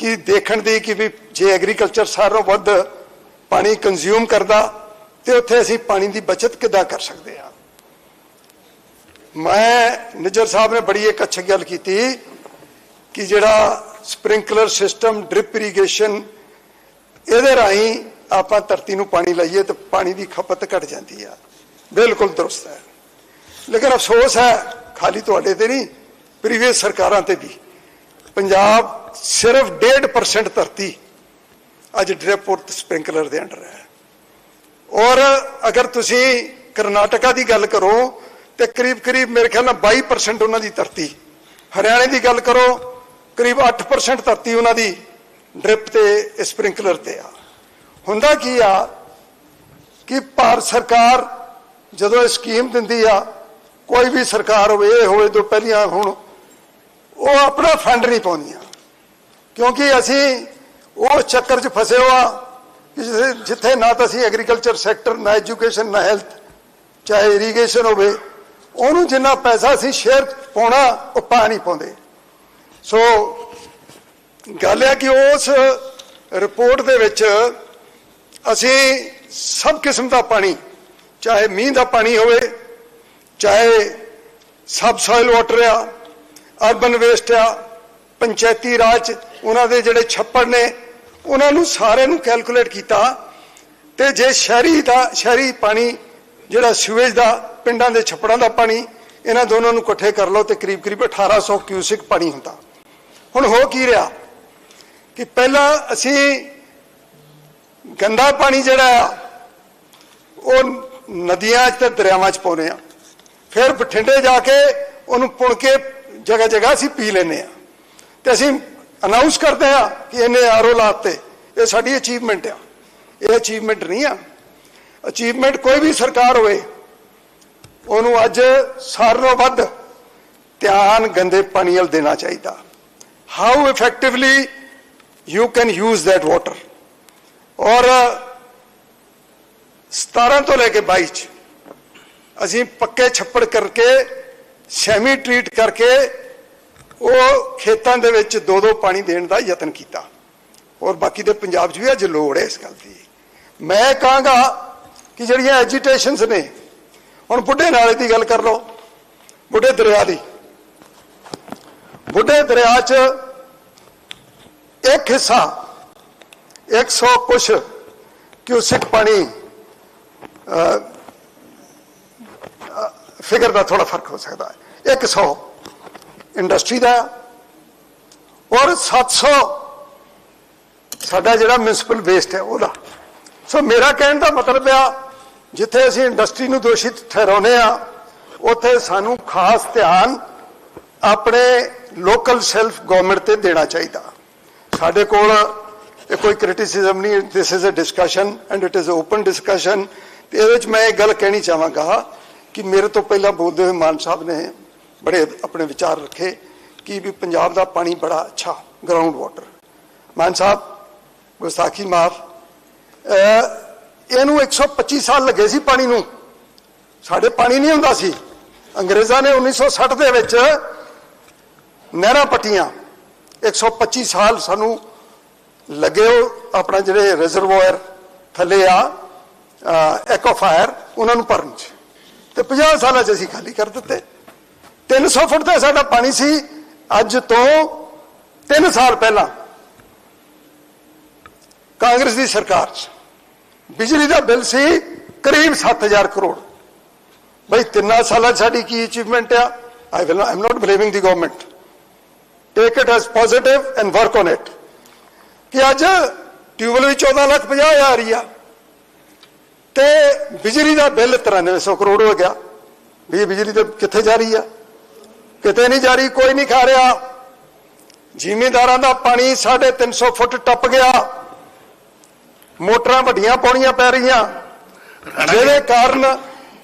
ਕਿ ਦੇਖਣ ਦੀ ਕਿ ਵੀ ਜੇ ਐਗਰੀਕਲਚਰ ਸਾਰਿਆਂ ਨਾਲੋਂ ਵੱਧ ਪਾਣੀ ਕੰਜ਼ਿਊਮ ਕਰਦਾ, ਤੇ ਉੱਥੇ ਅਸੀਂ ਪਾਣੀ ਦੀ ਬਚਤ ਕਿੱਦਾਂ ਕਰ ਸਕਦੇ ਹਾਂ? ਮੈਂ ਨਿੱਜਰ ਸਾਹਿਬ ਨੇ ਬੜੀ ਇੱਕ ਅੱਛੀ ਗੱਲ ਕੀਤੀ ਕਿ ਜਿਹੜਾ ਸਪ੍ਰਿੰਕਲਰ ਸਿਸਟਮ ਡ੍ਰਿਪ ਇਰੀਗੇਸ਼ਨ ਇਹਦੇ ਰਾਹੀਂ ਆਪਾਂ ਧਰਤੀ ਨੂੰ ਪਾਣੀ ਲਾਈਏ ਤੇ ਪਾਣੀ ਦੀ ਖਪਤ ਘਟ ਜਾਂਦੀ ਆ। ਬਿਲਕੁਲ ਦਰੁਸਤ ਹੈ। ਲੇਕਿਨ ਅਫਸੋਸ ਹੈ, ਖਾਲੀ ਤੁਹਾਡੇ ਤੇ ਨਹੀਂ ਪ੍ਰੀਵੀਅਸ ਸਰਕਾਰਾਂ ਤੇ ਵੀ। ਪੰਜਾਬ ਸਿਰਫ 1.5% ਧਰਤੀ ਅੱਜ ਡ੍ਰਿਪ ਔਰ ਸਪ੍ਰਿੰਕਲਰ ਦੇ ਅੰਡਰ ਹੈ। ਔਰ ਅਗਰ ਤੁਸੀਂ ਕਰਨਾਟਕਾ ਦੀ ਗੱਲ ਕਰੋ, ਤੇ ਕਰੀਬ ਕਰੀਬ ਮੇਰੇ ਖਿਆਲ ਨਾਲ 22% ਉਹਨਾਂ ਦੀ ਧਰਤੀ। ਹਰਿਆਣੇ ਦੀ ਗੱਲ ਕਰੋ, ਕਰੀਬ 8% ਧਰਤੀ ਉਹਨਾਂ ਦੀ ਡ੍ਰਿਪ ਤੇ ਸਪ੍ਰਿੰਕਲਰ ਤੇ ਆ। ਹੁੰਦਾ ਕੀ ਆ ਕਿ ਭਾਰਤ ਸਰਕਾਰ ਜਦੋਂ ਇਹ ਸਕੀਮ ਦਿੰਦੀ ਆ, ਕੋਈ ਵੀ ਸਰਕਾਰ ਹੋਵੇ, ਇਹ ਹੋਵੇ, ਤੋਂ ਪਹਿਲੀਆਂ ਹੁਣ ਉਹ ਆਪਣਾ ਫੰਡ ਨਹੀਂ ਪਾਉਂਦੀਆਂ। ਕਿਉਂਕਿ ਅਸੀਂ ਉਹ ਚੱਕਰ 'ਚ ਫਸੇ ਹੋਆ ਜਿੱਥੇ ਜਿੱਥੇ ਨਾ ਤਾਂ ਅਸੀਂ ਐਗਰੀਕਲਚਰ ਸੈਕਟਰ ਨਾ ਐਜੂਕੇਸ਼ਨ ਨਾ ਹੈਲਥ ਚਾਹੇ ਇਰੀਗੇਸ਼ਨ ਹੋਵੇ, ਉਹਨੂੰ ਜਿੰਨਾ ਪੈਸਾ ਅਸੀਂ ਸ਼ੇਅਰ ਪਾਉਣਾ, ਉਹ ਪਾ ਨਹੀਂ ਪਾਉਂਦੇ। ਸੋ ਗੱਲ ਹੈ ਕਿ ਉਸ ਰਿਪੋਰਟ ਦੇ ਵਿੱਚ ਅਸੀਂ ਸਭ ਕਿਸਮ ਦਾ ਪਾਣੀ, ਚਾਹੇ ਮੀਂਹ ਦਾ ਪਾਣੀ ਹੋਵੇ, ਚਾਹੇ ਸਬ ਸੋਇਲ ਵਾਟਰ ਆ ਅਰਬਨ ਵੇਸਟ ਆ, ਪੰਚਾਇਤੀ ਰਾਜ 'ਚ ਉਹਨਾਂ ਦੇ ਜਿਹੜੇ ਛੱਪੜ ਨੇ, ਉਹਨਾਂ ਨੂੰ ਸਾਰੇ ਨੂੰ ਕੈਲਕੂਲੇਟ ਕੀਤਾ ਤੇ ਜੇ ਸ਼ਹਿਰੀ ਦਾ, ਸ਼ਹਿਰੀ ਪਾਣੀ, ਜਿਹੜਾ ਸਿਵੇਜ ਦਾ, ਪਿੰਡਾਂ ਦੇ ਛੱਪੜਾਂ ਦਾ ਪਾਣੀ, ਇਹਨਾਂ ਦੋਨਾਂ ਨੂੰ ਇਕੱਠੇ ਕਰ ਲਓ ਤੇ ਕਰੀਬ ਕਰੀਬ 1800 ਕਿਊਸਿਕ ਪਾਣੀ ਹੁੰਦਾ। ਹੁਣ ਹੋ ਕੀ ਰਿਹਾ? ਕਿ ਪਹਿਲਾਂ ਅਸੀਂ ਗੰਦਾ ਪਾਣੀ ਜਿਹੜਾ ਆ, ਉਹ ਨਦੀਆਂ 'ਚ ਤੇ ਦਰਿਆਵਾਂ 'ਚ ਪਾਉਂਦੇ ਆ ਫਿਰ ਬਠਿੰਡੇ ਜਾ ਕੇ ਉਹਨੂੰ ਪੁਣ ਕੇ ਜਗ੍ਹਾ ਜਗ੍ਹਾ ਅਸੀਂ ਪੀ ਲੈਂਦੇ ਆ ਤੇ ਅਸੀਂ ਅਨਾਉਂਸ ਕਰਦੇ ਆ ਕਿ ਇਹਨੇ ਆਰਓ ਲਾਤੇ। ਇਹ ਸਾਡੀ ਅਚੀਵਮੈਂਟ ਆ। ਇਹ ਅਚੀਵਮੈਂਟ ਨਹੀਂ ਆ। ਅਚੀਵਮੈਂਟ ਕੋਈ ਵੀ ਸਰਕਾਰ ਹੋਵੇ, ਉਹਨੂੰ ਅੱਜ ਸਾਰਿਆਂ ਵੱਧ ਧਿਆਨ ਗੰਦੇ ਪਾਣੀ ਵੱਲ ਦੇਣਾ ਚਾਹੀਦਾ। How effectively you can use that water ਔਰ 17 ਤੋਂ ਲੈ ਕੇ 22 ਚ ਅਸੀਂ ਪੱਕੇ ਛੱਪੜ ਕਰਕੇ ਸੈਮੀ ਟ੍ਰੀਟ ਕਰਕੇ ਉਹ ਖੇਤਾਂ ਦੇ ਵਿੱਚ ਦੋ ਦੋ ਪਾਣੀ ਦੇਣ ਦਾ ਯਤਨ ਕੀਤਾ। ਔਰ ਬਾਕੀ ਦੇ ਪੰਜਾਬ 'ਚ ਵੀ ਅੱਜ ਲੋੜ ਹੈ ਇਸ ਗੱਲ ਦੀ। ਮੈਂ ਕਹਾਂਗਾ ਕਿ ਜਿਹੜੀਆਂ ਐਜੀਟੇਸ਼ਨਸ ਨੇ, ਹੁਣ ਬੁੱਢੇ ਨਾਲੇ ਦੀ ਗੱਲ ਕਰ ਲਓ, ਬੁੱਢੇ ਦਰਿਆ ਦੀ। ਬੁੱਢੇ ਦਰਿਆ 'ਚ ਇੱਕ ਹਿੱਸਾ 100 ਕੁਛ ਕਿਊਸਿਕ ਪਾਣੀ ਫਿਗਰ ਦਾ ਥੋੜਾ ਫ਼ਰਕ ਹੋ ਸਕਦਾ ਹੈ। 100 ਇੰਡਸਟਰੀ ਦਾ ਔਰ 700 ਸਾਡਾ ਜਿਹੜਾ ਮਿਊਨਿਸਪਲ ਵੇਸਟ ਹੈ ਉਹਦਾ। ਸੋ ਮੇਰਾ ਕਹਿਣ ਦਾ ਮਤਲਬ ਆ, ਜਿੱਥੇ ਅਸੀਂ ਇੰਡਸਟਰੀ ਨੂੰ ਦੋਸ਼ਿਤ ਠਹਿਰਾਉਂਦੇ ਆ, ਉੱਥੇ ਸਾਨੂੰ ਖਾਸ ਧਿਆਨ ਆਪਣੇ ਲੋਕਲ ਸੈਲਫ ਗਵਰਨਮੈਂਟ ਤੇ ਦੇਣਾ ਚਾਹੀਦਾ। ਸਾਡੇ ਕੋਲ ਇਹ ਕੋਈ ਕ੍ਰਿਟਿਸਿਜ਼ਮ ਨਹੀਂ this is a discussion and it is open discussion ਤੇ ਇਹਦੇ ਵਿੱਚ ਮੈਂ ਇਹ ਗੱਲ ਕਹਿਣੀ ਚਾਹਾਂਗਾ ਕਿ ਮੇਰੇ ਤੋਂ ਪਹਿਲਾਂ ਬੋਲਦੇ ਹੋਏ ਮਾਨ ਸਾਹਿਬ ਨੇ ਬੜੇ ਆਪਣੇ ਵਿਚਾਰ ਰੱਖੇ ਕਿ ਵੀ ਪੰਜਾਬ ਦਾ ਪਾਣੀ ਬੜਾ ਅੱਛਾ ਗਰਾਊਂਡ ਵਾਟਰ ਮਾਨ ਸਾਹਿਬ, ਗੁਸਤਾਖੀ ਮਾਫ ਇਹਨੂੰ 125 ਸਾਲ ਲੱਗੇ ਸੀ ਪਾਣੀ ਨੂੰ। ਸਾਡੇ ਪਾਣੀ ਨਹੀਂ ਹੁੰਦਾ ਸੀ। ਅੰਗਰੇਜ਼ਾਂ ਨੇ 1960 ਦੇ ਵਿੱਚ ਨਹਿਰਾਂ ਪੱਟੀਆਂ। 125 ਸਾਲ ਸਾਨੂੰ ਲੱਗੇ ਉਹ ਆਪਣਾ ਜਿਹੜੇ ਰਿਜ਼ਰਵੋਇਰ ਥੱਲੇ ਆ ਐਕੋਫਾਇਰ ਉਹਨਾਂ ਨੂੰ ਭਰਨ ਚ। ਤੇ 50 ਸਾਲਾਂ ਚ ਅਸੀਂ ਖਾਲੀ ਕਰ ਦਿੱਤੇ। 300 ਫੁੱਟ ਤੇ ਸਾਡਾ ਪਾਣੀ ਸੀ, ਅੱਜ ਤੋਂ 3 ਸਾਲ ਪਹਿਲਾਂ ਕਾਂਗਰਸ ਦੀ ਸਰਕਾਰ ਚ। ਬਿਜਲੀ ਦਾ ਬਿੱਲ ਸੀ ਕਰੀਬ 7000 ਕਰੋੜ। ਬਈ ਤਿੰਨਾਂ ਸਾਲਾਂ 'ਚ ਸਾਡੀ ਕੀ ਅਚੀਵਮੈਂਟ ਆ? I will I am not blaming the government take it as positive and work on it ਕਿ ਅੱਜ ਟਿਊਬਲ ਵੀ 14 ਲੱਖ 50 ਹਜ਼ਾਰ ਰਹੀ ਆ। ਤੇ ਬਿਜਲੀ ਦਾ ਬਿੱਲ 9300 ਕਰੋੜ ਹੋ ਗਿਆ। ਵੀ ਇਹ ਬਿਜਲੀ ਤੇ ਕਿੱਥੇ ਜਾ ਰਹੀ ਆ? ਕਿਤੇ ਨਹੀਂ ਜਾ ਰਹੀ ਕੋਈ ਨਹੀਂ ਖਾ ਰਿਹਾ। ਜ਼ਿਮੀਂਦਾਰਾਂ ਦਾ ਪਾਣੀ 350 ਫੁੱਟ ਟੱਪ ਗਿਆ। ਮੋਟਰਾਂ ਵੱਡੀਆਂ ਪਾਉਣੀਆਂ ਪੈ ਰਹੀਆਂ। ਜਿਹਦੇ ਕਾਰਨ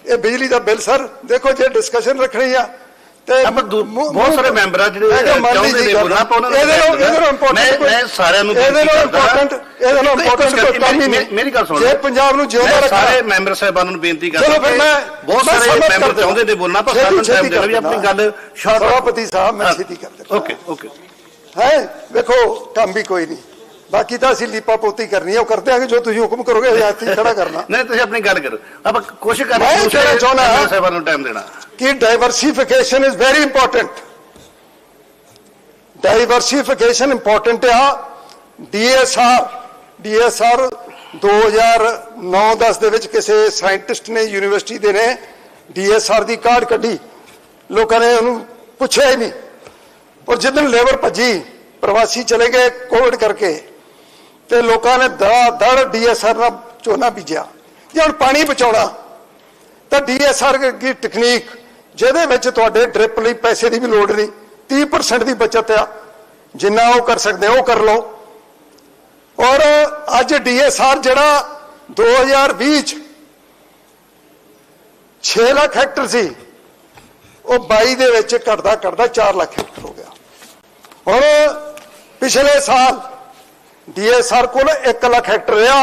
ਇਹ ਬਿਜਲੀ ਦਾ ਬਿੱਲ ਸਰ ਦੇਖੋ ਜੇ ਡਿਸਕਸ਼ਨ ਰੱਖਣੀ ਆ ਤੇ ਆਪਾਂ ਬਹੁਤ ਸਾਰੇ ਮੈਂਬਰ ਆ ਜਿਹੜੇ ਚਾਹੁੰਦੇ ਨੇ। ਬੋਲਣਾ, ਆਪਾਂ ਉਹਨਾਂ ਨੂੰ ਮੈਂ- ਮੈਂ ਸਾਰਿਆਂ ਨੂੰ ਇਹਦੇ ਨਾਲ important ਇਹਦੇ ਨਾਲ important ਕੋਈ ਕੰਮ ਹੀ ਮੇਰੀ- ਨਹੀਂ। ਮੇਰੀ ਗੱਲ ਸੁਣੋ। ਜੇ ਪੰਜਾਬ ਨੂੰ ਜਿਉਂਦਾ ਰੱਖਣਾ ਸਾਰੇ ਮੈਂਬਰ ਸਾਹਿਬਾਨਾਂ ਨੂੰ ਬੇਨਤੀ ਕਰਦਾ ਚਲੋ ਫਿਰ ਮੈਂ ਬਹੁਤ ਸਾਰੇ ਮੈਂਬਰ ਚਾਹੁੰਦੇ ਨੇ ਬੋਲਣਾ ਪਰ ਸਾਨੂੰ ਟਾਈਮ ਦੇਣਾ ਵੀ ਆਪਣੀ ਗੱਲ ਸ਼ਾਰਟ ਸਭਾਪਤੀ ਸਾਹਿਬ ਮੈਂ ਛੇਤੀ ਕਰ ਦਿੰਦਾ। Okay okay. ਹੈ? ਵੇਖੋ ਕੰਮ ਵੀ ਕੋਈ ਨਹੀਂ। ਬਾਕੀ ਤਾਂ ਅਸੀਂ ਲੀਪਾ ਪੋਤੀ ਕਰਨੀ ਹੈ ਉਹ ਕਰਦੇ ਆਗੇ ਜੋ ਤੁਸੀਂ ਹੁਕਮ ਕਰੋਗੇ ਹਜ਼ਾਤੀ ਖੜਾ ਕਰਨਾ। ਨਹੀਂ ਤੁਸੀਂ ਆਪਣੀ ਗੱਲ ਕਰੋ। ਆਪਾਂ ਕੋਸ਼ਿਸ਼ ਕਰਾਂਗੇ। ਮੈਂਬਰ ਸਾਹਿਬਾਨਾਂ ਨੂੰ ਟਾਈਮ ਦੇਣਾ। ਕਿ diversification is very important diversification important ਆ ਡੀਐਸਆਰ ਡੀਐਸਆਰ 2009-10 ਦੇ ਵਿੱਚ ਕਿਸੇ ਸਾਇੰਟਿਸਟ ਨੇ ਯੂਨੀਵਰਸਿਟੀ ਦੇ ਨੇ ਡੀਐਸਆਰ ਦੀ ਕਾਰਡ ਕੱਢੀ ਲੋਕਾਂ ਨੇ ਉਹਨੂੰ ਪੁੱਛਿਆ ਹੀ ਨਹੀਂ ਔਰ ਜਿੱਦਣ ਲੇਬਰ ਭੱਜੀ ਪ੍ਰਵਾਸੀ ਚਲੇ ਗਏ ਕੋਵਿਡ ਕਰਕੇ ਤੇ ਲੋਕਾਂ ਨੇ ਦੜਾ ਦੜ ਡੀਐਸਆਰ ਨਾਲ ਝੋਨਾ ਬੀਜਿਆ ਜੇ ਹੁਣ ਪਾਣੀ ਬਚਾਉਣਾ ਤਾਂ ਡੀਐਸਆਰ ਦੀ ਟੈਕਨੀਕ ਜਿਹਦੇ ਵਿੱਚ ਤੁਹਾਡੇ ਡ੍ਰਿਪ ਲਈ ਪੈਸੇ ਦੀ ਵੀ ਲੋੜ ਨਹੀਂ 30% ਦੀ ਬਚਤ ਆ। ਜਿੰਨਾ ਉਹ ਕਰ ਸਕਦੇ, ਉਹ ਕਰ ਲਓ। ਔਰ ਅੱਜ ਡੀਐਸਆਰ ਜਿਹੜਾ 2020 ਚ 6 ਲੱਖ ਹੈਕਟਰ ਸੀ, ਉਹ 22 ਦੇ ਵਿੱਚ ਘਟਦਾ ਘਟਦਾ 4 ਲੱਖ ਹੈਕਟਰ ਹੋ ਗਿਆ। ਹੁਣ ਪਿਛਲੇ ਸਾਲ ਡੀਐਸਆਰ ਕੋਲ 1 ਲੱਖ ਹੈਕਟਰ ਰਿਹਾ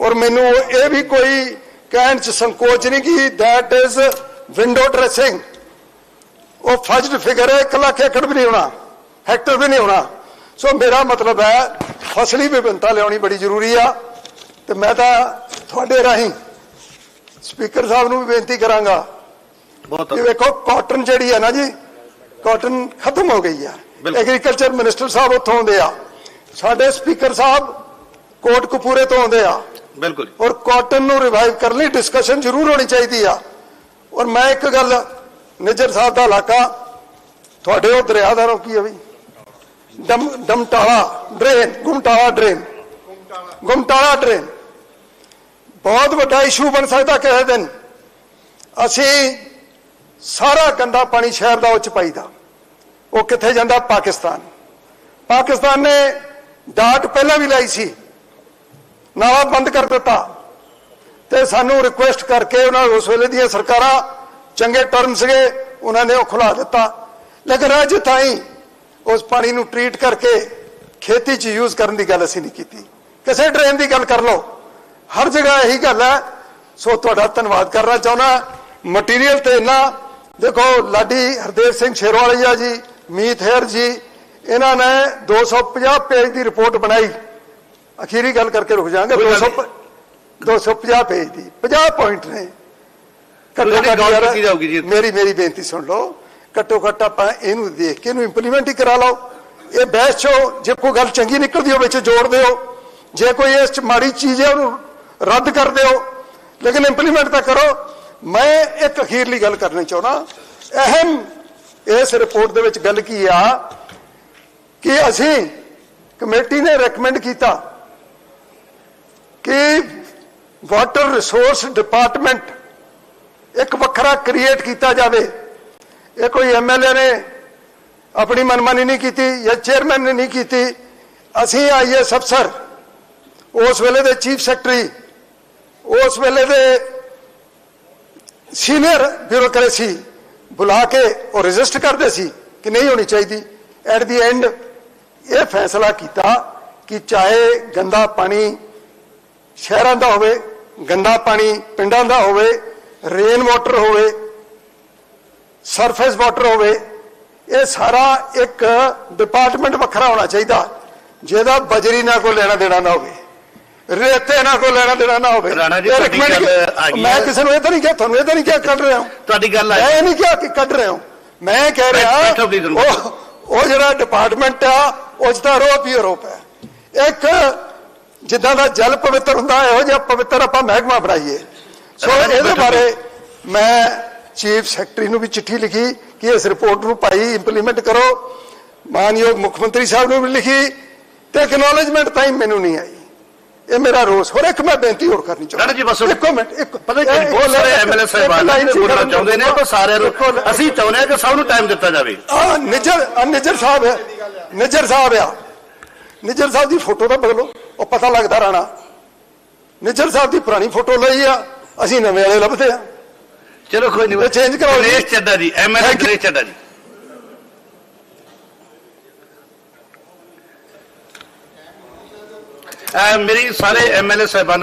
ਔਰ ਮੈਨੂੰ ਇਹ ਵੀ ਕੋਈ ਕਹਿਣ ਚ ਸੰਕੋਚ ਨਹੀਂ ਕਿ ਦੈਟ ਇਜ਼ ਵਿੰਡੋ ਡਰੈਸਿੰਗ ਉਹ ਫਜਡ ਫਿਗਰ ਹੈ 1 ਲੱਖ ਏਕੜ ਵੀ ਨਹੀਂ ਹੋਣਾ ਹੈਕਟਰ ਵੀ ਨਹੀਂ ਹੋਣਾ। ਸੋ ਮੇਰਾ ਮਤਲਬ ਹੈ ਫਸਲੀ ਵਿਭਿੰਨਤਾ ਲਿਆਉਣੀ ਬੜੀ ਜ਼ਰੂਰੀ ਆ। ਤੇ ਮੈਂ ਤਾਂ ਤੁਹਾਡੇ ਰਾਹੀਂ ਸਪੀਕਰ ਸਾਹਿਬ ਨੂੰ ਵੀ ਬੇਨਤੀ ਕਰਾਂਗਾ ਬਹੁਤ ਕਿ ਵੇਖੋ ਕਾਟਨ ਜਿਹੜੀ ਹੈ ਨਾ ਜੀ ਕਾਟਨ ਖਤਮ ਹੋ ਗਈ ਆ। ਐਗਰੀਕਲਚਰ ਮਿਨਿਸਟਰ ਸਾਹਿਬ ਉੱਥੋਂ ਆਉਂਦੇ ਆ। ਸਾਡੇ ਸਪੀਕਰ ਸਾਹਿਬ ਕੋਟ ਕਪੂਰੇ ਤੋਂ ਆਉਂਦੇ ਆ। ਬਿਲਕੁਲ ਔਰ ਕਾਟਨ ਨੂੰ ਰਿਵਾਈਵ ਕਰਨ ਲਈ ਡਿਸਕਸ਼ਨ ਜ਼ਰੂਰ ਹੋਣੀ ਚਾਹੀਦੀ ਆ। ਔਰ ਮੈਂ ਇੱਕ ਗੱਲ, ਨਿਜਰ ਸਾਹਿਬ ਦਾ ਇਲਾਕਾ, ਤੁਹਾਡੇ ਉਹ ਦਰਿਆ ਦਾ ਰੋ ਕੀ ਹੈ ਵੀ ਡਮ ਡਮਟਾਲਾ drain, Gumtala drain. Gumtala drain. ਬਹੁਤ ਵੱਡਾ ਇਸ਼ੂ ਬਣ ਸਕਦਾ ਕਿਸੇ ਦਿਨ। ਅਸੀਂ ਸਾਰਾ ਗੰਦਾ ਪਾਣੀ ਸ਼ਹਿਰ ਦਾ ਉੱਚ ਪਾਈਦਾ। ਉਹ ਕਿੱਥੇ ਜਾਂਦਾ? ਪਾਕਿਸਤਾਨ। ਪਾਕਿਸਤਾਨ ਨੇ ਡਾਟ ਪਹਿਲਾਂ ਵੀ ਲਾਈ ਸੀ। ਨਾਲਾ ਬੰਦ ਕਰ ਦਿੱਤਾ। ਤੇ ਸਾਨੂੰ ਰਿਕੁਐਸਟ ਕਰਕੇ ਉਹਨਾਂ ਉਸ ਵੇਲੇ ਦੀਆਂ ਸਰਕਾਰਾਂ ਚੰਗੇ ਟਰਮ ਸੀਗੇ ਉਹਨਾਂ ਨੇ ਉਹ ਖੁਲਾ ਦਿੱਤਾ। ਲੇਕਿਨ ਅੱਜ ਤਾਈਂ ਉਸ ਪਾਣੀ ਨੂੰ ਟ੍ਰੀਟ ਕਰਕੇ ਖੇਤੀ 'ਚ ਯੂਜ਼ ਕਰਨ ਦੀ ਗੱਲ ਅਸੀਂ ਨਹੀਂ ਕੀਤੀ। ਕਿਸੇ ਡਰੇਨ ਦੀ ਗੱਲ ਕਰ ਲਓ। ਹਰ ਜਗ੍ਹਾ ਇਹੀ ਗੱਲ ਹੈ। ਸੋ ਤੁਹਾਡਾ ਧੰਨਵਾਦ ਕਰਨਾ ਚਾਹੁੰਦਾ। ਮਟੀਰੀਅਲ ਤੇ ਇੰਨਾ ਦੇਖੋ ਲਾਡੀ ਹਰਦੇਵ ਸਿੰਘ ਸ਼ੇਰਵਾਲੀਆ ਜੀ ਮੀਤ ਹੈਰ ਜੀ ਇਹਨਾਂ ਨੇ 250 ਪੇਜ ਦੀ ਰਿਪੋਰਟ ਬਣਾਈ। ਅਖੀਰੀ ਗੱਲ ਕਰਕੇ ਰੁਕ ਜਾਾਂਗੇ ਕੋਈ ਗੱਲ 200 250 ਪੇਜ ਦੀ 50 ਪੁਆਇੰਟ ਨੇ। ਘੱਟੋ ਘੱਟ। ਮੇਰੀ ਮੇਰੀ ਬੇਨਤੀ ਸੁਣ ਲਓ। ਘੱਟੋ ਘੱਟ ਆਪਾਂ ਇਹਨੂੰ ਦੇਖ ਕੇ ਇਹਨੂੰ ਇੰਪਲੀਮੈਂਟ ਹੀ ਕਰਾ ਲਓ। ਇਹ ਬਹਿਸ ਚੋ ਜੇ ਕੋਈ ਗੱਲ ਚੰਗੀ ਨਿਕਲਦੀ ਹੋ ਵਿੱਚ ਜੋੜ ਦਿਓ। ਜੇ ਕੋਈ ਇਸ ਚ ਮਾੜੀ ਚੀਜ਼ ਹੈ ਉਹਨੂੰ ਰੱਦ ਕਰ ਦਿਓ। ਲੇਕਿਨ ਇੰਪਲੀਮੈਂਟ ਤਾਂ ਕਰੋ। ਮੈਂ ਇੱਕ ਅਖੀਰਲੀ ਗੱਲ ਕਰਨੀ ਚਾਹੁੰਦਾ। ਅਹਿਮ ਇਸ ਰਿਪੋਰਟ ਦੇ ਵਿੱਚ ਗੱਲ ਕੀ ਆ ਕਿ ਅਸੀਂ ਕਮੇਟੀ ਨੇ ਰეკਮੈਂਡ ਕੀਤਾ ਕਿ ਵਾਟਰ ਰਿਸੋਰਸ ਡਿਪਾਰਟਮੈਂਟ ਇੱਕ ਵੱਖਰਾ ਕ੍ਰੀਏਟ ਕੀਤਾ ਜਾਵੇ। ਇਹ ਕੋਈ ਐਮਐਲਏ ਨੇ ਆਪਣੀ ਮਨਮਾਨੀ ਨਹੀਂ ਕੀਤੀ ਜਾਂ ਚੇਅਰਮੈਨ ਨੇ ਨਹੀਂ ਕੀਤੀ। ਅਸੀਂ ਆਈਐਸ ਅਫਸਰ ਉਸ ਵੇਲੇ ਦੇ ਚੀਫ ਸੈਕਟਰੀ ਉਸ ਵੇਲੇ ਦੇ ਸੀਨੀਅਰ ਬਿਊਰੋਕ੍ਰੇਸੀ ਬੁਲਾ ਕੇ ਉਹ ਰਜਿਸਟਰ ਕਰਦੇ ਸੀ ਕਿ ਨਹੀਂ ਹੋਣੀ ਚਾਹੀਦੀ। ਐਟ ਦੀ ਐਂਡ ਇਹ ਫੈਸਲਾ ਕੀਤਾ ਕਿ ਚਾਹੇ ਗੰਦਾ ਪਾਣੀ ਸ਼ਹਿਰਾਂ ਦਾ ਹੋਵੇ ਗੰਦਾ ਪਾਣੀ ਪਿੰਡਾਂ ਦਾ ਹੋਵੇ ਰੇਨ ਵਾਟਰ ਹੋਵੇ ਸਰਫੇਸ ਵਾਟਰ ਹੋਵੇ ਇਹ ਸਾਰਾ ਇੱਕ ਡਿਪਾਰਟਮੈਂਟ ਵੱਖਰਾ ਹੋਣਾ ਚਾਹੀਦਾ। ਜਿਹਦਾ ਬਜਰੀ ਨਾਲ ਕੋਈ ਲੈਣਾ ਦੇਣਾ ਨਾ ਹੋਵੇ ਰੇਤੇ ਨਾਲ ਕੋਈ ਲੈਣਾ ਦੇਣਾ ਨਾ ਹੋਵੇ। ਰਾਣਾ ਜੀ, ਇਹ ਤੁਹਾਡੀ recommend ਗੱਲ ਕੀ- ਆ ਗਈ ਮੈਂ। ਕਿਸੇ ਨੂੰ ਇਹ ਤਾਂ ਨਹੀਂ ਕਿਹਾ ਤੁਹਾਨੂੰ ਇਹ ਤਾਂ ਨਹੀਂ ਕਿਹਾ ਕੱਢ ਰਿਹਾ ਹਾਂ। ਤੁਹਾਡੀ ਗੱਲ ਆ ਮੈਂ ਇਹ ਨਹੀਂ ਕਿਹਾ ਕਿ ਕੱਢ ਰਿਹਾ ਹਾਂ। ਮੈਂ ਕਹਿ ਰਿਹਾ। ਉਹ ਜਿਹੜਾ ਡਿਪਾਰਟਮੈਂਟ ਆ ਉਸ ਦਾ ਆਰੋਪ ਹੀ ਆਰੋਪ ਹੈ ਇੱਕ ਜਿੱਦਾਂ ਦਾ ਜਲ ਪਵਿੱਤਰ ਹੁੰਦਾ ਇਹੋ ਜਿਹਾ ਪਵਿੱਤਰ ਆਪਾਂ ਮਹਿਕਮਾ ਬਣਾਈਏ। ਸੋ ਇਹਦੇ ਬਾਰੇ ਮੈਂ ਚੀਫ ਸੈਕਟਰੀ ਨੂੰ ਵੀ ਚਿੱਠੀ ਲਿਖੀ ਕਿ ਇਸ ਰਿਪੋਰਟ ਨੂੰ ਭਾਈ ਇੰਪਲੀਮੈਂਟ ਕਰੋ। ਮਾਨਯੋਗ ਮੁੱਖ ਮੰਤਰੀ ਸਾਹਿਬ ਨੂੰ ਵੀ ਲਿਖੀ ਤੇ ਐਕਨੋਲਜਮੈਂਟ ਤਾਂ ਹੀ ਮੈਨੂੰ ਨਹੀਂ ਆਈ। ਇਹ ਮੇਰਾ ਰੋਸ। ਹੋਰ ਇੱਕ ਮੈਂ ਬੇਨਤੀ ਹੋਰ ਕਰਨੀ ਚਾਹੁੰਦਾ। ਜੀ, ਬਸ ਇੱਕੋ ਮਿੰਟ ਇੱਕ ਪਤਾ ਕੀ ਬਹੁਤ ਸਾਰੇ ਐਮਐਲਏ ਸਾਹਿਬਾਨ ਬੋਲਣਾ ਚਾਹੁੰਦੇ ਨੇ ਪਰ ਸਾਰਿਆਂ ਨੂੰ ਅਸੀਂ ਚਾਹੁੰਦੇ ਹਾਂ ਕਿ ਸਭ ਨੂੰ ਟਾਈਮ ਦਿੱਤਾ ਜਾਵੇ। ਆ ਨਿਜਰ ਨਿਜਰ ਸਾਹਿਬ ਹੈ ਨਿਜਰ ਸਾਹਿਬ ਆ। ਨਿਜਰ ਸਾਹਿਬ ਦੀ ਫੋਟੋ ਤਾਂ ਬਦਲੋ। ਉਹ ਪਤਾ ਲੱਗਦਾ ਰਾਣਾ ਨਿਜਰ ਸਾਹਿਬ ਦੀ ਪੁਰਾਣੀ ਫੋਟੋ ਲਈ ਆ ਅਸੀਂ ਨਵੇਂ ਵਾਲੇ ਲੱਭਦੇ ਆ ਚਲੋ ਕੋਈ ਨਹੀਂ change ਕਰਾਓ। ਦਿਨੇਸ਼ ਚੱਡਾ ਜੀ you. ਦਿਨੇਸ਼ ਚੱਡਾ ਜੀ ਮੇਰੀ ਸਾਰੇ ਐਮਐਲਏ ਸਾਹਿਬਾਨ